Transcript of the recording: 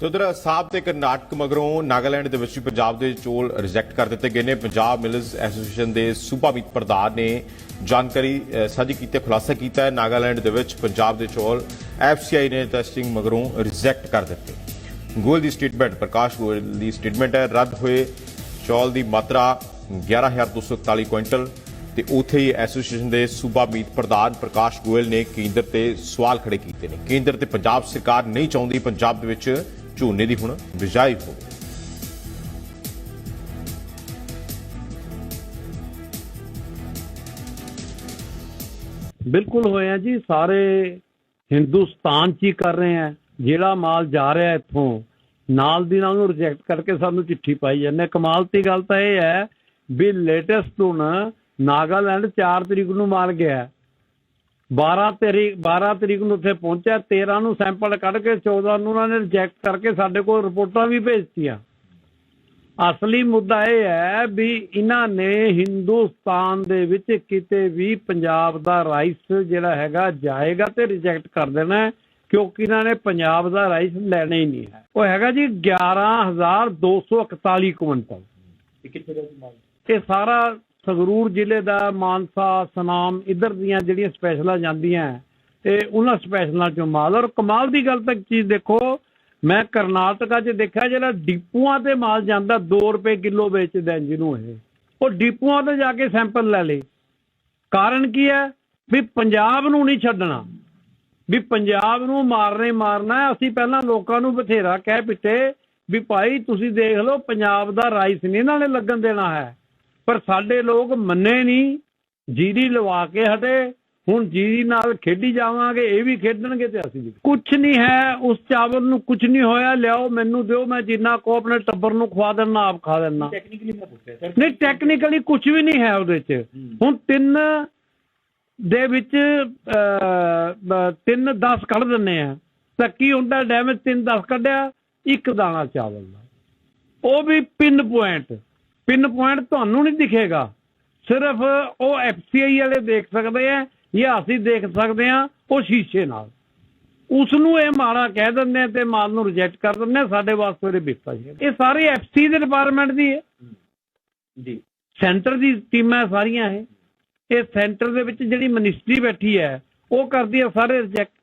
ਤੇ ਉਧਰ ਅਸਾਬ ਤੇ ਕਰਨਾਟਕ ਮਗਰੋਂ ਨਾਗਾਲੈਂਡ ਦੇ ਵਿੱਚ ਪੰਜਾਬ ਦੇ ਚੋਲ ਰਿਜੈਕਟ ਕਰ ਦਿੱਤੇ ਗਏ ਨੇ। ਪੰਜਾਬ ਮਿਲਰਸ ਐਸੋਸੀਏਸ਼ਨ ਦੇ ਸੂਬਾ ਮੀਤ ਪ੍ਰਧਾਨ ਨੇ ਜਾਣਕਾਰੀ ਸਾਂਝੀ ਕੀਤੀ, ਖੁਲਾਸਾ ਕੀਤਾ ਹੈ। ਨਾਗਾਲੈਂਡ ਦੇ ਵਿੱਚ ਪੰਜਾਬ ਦੇ ਚੋਲ ਐਫਸੀਆਈ ਨੇ ਟੈਸਟਿੰਗ ਮਗਰੋਂ ਰਿਜੈਕਟ ਕਰ ਦਿੱਤੇ। ਗੋਇਲ ਦੀ ਸਟੇਟਮੈਂਟ ਪ੍ਰਕਾਸ਼ ਗੋਇਲ ਦੀ ਸਟੇਟਮੈਂਟ ਹੈ, ਰੱਦ ਹੋਏ ਚੌਲ ਦੀ ਮਾਤਰਾ 11241 ਕੁਇੰਟਲ ਤੇ ਉਥੇ ਹੀ ਐਸੋਸੀਏਸ਼ਨ ਦੇ ਸੂਬਾ ਮੀਤ ਪ੍ਰਧਾਨ ਪ੍ਰਕਾਸ਼ ਗੋਇਲ ਨੇ ਕੇਂਦਰ ਤੇ ਸਵਾਲ ਖੜੇ ਕੀਤੇ ਨੇ। ਕੇਂਦਰ ਤੇ ਪੰਜਾਬ ਸਰਕਾਰ ਨਹੀਂ ਚਾਹੁੰਦੀ, ਪੰਜਾਬ ਦੇ ਵਿੱਚ ਝੋਨੇ ਦੀ ਹੁਣ ਬਿਜਾਈ ਹੋਵੇ ਬਿਲਕੁਲ ਹੋਏ ਆ ਜੀ, ਸਾਰੇ ਹਿੰਦੁਸਤਾਨ ਚ ਹੀ ਕਰ ਰਹੇ ਆ। ਜਿਹੜਾ ਮਾਲ ਜਾ ਰਿਹਾ ਇੱਥੋਂ, ਨਾਲ ਦੀ ਨਾਲ ਨੂੰ ਰਿਜੈਕਟ ਕਰਕੇ ਸਾਨੂੰ ਚਿੱਠੀ ਪਾਈ ਜਾਂਦੇ ਕਮਾਲ ਦੀ ਗੱਲ ਤਾਂ ਇਹ ਹੈ ਵੀ ਲੇਟੈਸਟ ਹੁਣ ਨਾਗਾਲੈਂਡ 4 ਤਰੀਕ ਨੂੰ ਮਾਰ ਗਿਆ। 12 ਤਰੀਕ 12 ਤਰੀਕ ਨੂੰ ਉੱਥੇ ਪਹੁੰਚਿਆ 13 ਨੂੰ ਸੈਂਪਲ ਕੱਢ ਕੇ 14 ਨੂੰ ਉਹਨਾਂ ਨੇ ਰਿਜੈਕਟ ਕਰਕੇ ਸਾਡੇ ਕੋਲ ਰਿਪੋਰਟਾਂ ਵੀ ਭੇਜਤੀਆਂ। ਅਸਲੀ ਮੁੱਦਾ ਇਹ ਹੈ ਵੀ ਇਹਨਾਂ ਨੇ ਹਿੰਦੁਸਤਾਨ ਦੇ ਵਿੱਚ ਕਿਤੇ ਵੀ ਪੰਜਾਬ ਦਾ ਰਾਈਸ ਜਿਹੜਾ ਹੈਗਾ ਜਾਏਗਾ ਤੇ ਰਿਜੈਕਟ ਕਰ ਦੇਣਾ ਕਿਉਂਕਿ ਇਹਨਾਂ ਨੇ ਪੰਜਾਬ ਦਾ ਰਾਈਸ ਲੈਣਾ ਹੀ ਨਹੀਂ ਹੈ। ਉਹ ਹੈਗਾ ਜੀ 11241 ਕੁਇੰਟਲ। ਇਹ ਸਾਰਾ ਸੰਗਰੂਰ ਜ਼ਿਲ੍ਹੇ ਦਾ ਮਾਨਸਾ, ਸਨਾਮ ਇਧਰ ਦੀਆਂ ਜਿਹੜੀਆਂ ਸਪੈਸ਼ਲਾਂ ਜਾਂਦੀਆਂ ਤੇ ਉਹਨਾਂ ਸਪੈਸ਼ਲਾਂ ਚੋਂ ਮਾਲ। ਔਰ ਕਮਾਲ ਦੀ ਗੱਲ ਤਾਂ ਚੀਜ਼ ਦੇਖੋ, ਮੈਂ ਕਰਨਾਟਕਾ 'ਚ ਦੇਖਿਆ ਜਿਹੜਾ ਡਿਪੂਆਂ ਤੇ ਮਾਲ ਜਾਂਦਾ 2 ਰੁਪਏ ਕਿਲੋ ਵੇਚਦੇ ਆ ਜਿਹਨੂੰ ਇਹ। ਉਹ ਡਿਪੂਆਂ ਤੇ ਜਾ ਕੇ ਸੈਂਪਲ ਲੈ ਲੇ। ਕਾਰਨ ਕੀ ਹੈ? ਵੀ ਪੰਜਾਬ ਨੂੰ ਨਹੀਂ ਛੱਡਣਾ। ਵੀ ਪੰਜਾਬ ਨੂੰ ਮਾਰਨੇ ਮਾਰਨਾ ਅਸੀਂ ਪਹਿਲਾਂ ਲੋਕਾਂ ਨੂੰ ਬਥੇਰਾ ਕਹਿ ਪਿੱਟੇ ਵੀ ਭਾਈ ਤੁਸੀਂ ਦੇਖ ਲਓ, ਪੰਜਾਬ ਦਾ ਰਾਈਸ ਨਹੀਂ ਇਹਨਾਂ ਨੇ ਲੱਗਣ ਦੇਣਾ ਹੈ। ਪਰ ਸਾਡੇ ਲੋਕ ਮੰਨੇ ਨਹੀਂ ਜੀਰੀ ਲਵਾ ਕੇ ਹਟੇ ਹੁਣ ਜੀਰੀ ਨਾਲ ਖੇਡੀ ਜਾਵਾਂਗੇ ਇਹ ਵੀ ਖੇਡਣਗੇ ਤੇ ਅਸੀਂ ਵੀ। ਕੁਝ ਨਹੀਂ ਹੈ ਉਸ ਚਾਵਲ ਨੂੰ ਕੁਝ ਨਹੀਂ ਹੋਇਆ ਲਿਆਓ ਮੈਨੂੰ ਦਿਓ ਮੈਂ ਜਿੰਨਾ ਕੋ ਆਪਣੇ ਟੱਬਰ ਨੂੰ ਖਵਾ ਦੇਣਾ ਆਪ ਖਾ ਦੇਣਾ ਟੈਕਨੀਕਲੀ ਮੈਂ ਪੁੱਛਿਆ ਸਰ ਨਹੀਂ ਟੈਕਨੀਕਲੀ ਕੁਝ ਵੀ ਨਹੀਂ ਹੈ ਉਹਦੇ 'ਚ। ਹੁਣ ਤਿੰਨ ਦੇ ਵਿੱਚ ਤਿੰਨ 10 ਕੱਢ ਦਿੰਨੇ ਆ। ਤਾਂ ਕੀ ਹੁੰਦਾ ਡੈਮੇਜ ਤਿੰਨ 10 ਕੱਢਿਆ ਇੱਕ ਦਾਣਾ ਚਾਵਲ ਦਾ। ਉਹ ਵੀ ਪਿਨ ਪੁਆਇੰਟ। ਪਿਨ ਪੁਆਇੰਟ ਤੁਹਾਨੂੰ ਨਹੀਂ ਦਿਖੇਗਾ। ਸਿਰਫ ਉਹ ਐਫਸੀਆਈ ਵਾਲੇ ਦੇਖ ਸਕਦੇ ਆ ਜਾਂ ਅਸੀਂ ਦੇਖ ਸਕਦੇ ਆ ਉਹ ਸ਼ੀਸ਼ੇ ਨਾਲ। ਉਸ ਨੂੰ ਇਹ ਮਾੜਾ ਕਹਿ ਦਿੰਦੇ ਆ ਤੇ ਮਾਲ ਨੂੰ ਰਿਜੈਕਟ ਕਰ ਦਿੰਦੇ ਆ ਸਾਡੇ ਵਾਸਤੇ ਇਹ ਬਿਪਤਾ ਜੀ ਇਹ ਸਾਰੇ ਐਫਸੀ ਦੇ ਡਿਪਾਰਟਮੈਂਟ ਦੀ ਹੈ। ਜੀ। ਸੈਂਟਰ ਦੀ ਟੀਮਾਂ ਸਾਰੀਆਂ ਇਹ। ਇਹ ਸੈਂਟਰ ਦੇ ਵਿੱਚ ਜਿਹੜੀ ਮਿਨਿਸਟਰੀ ਬੈਠੀ ਹੈ ਉਹ ਕਰਦੀ ਹੈ ਸਾਰੇ ਰਿਜੈਕਟ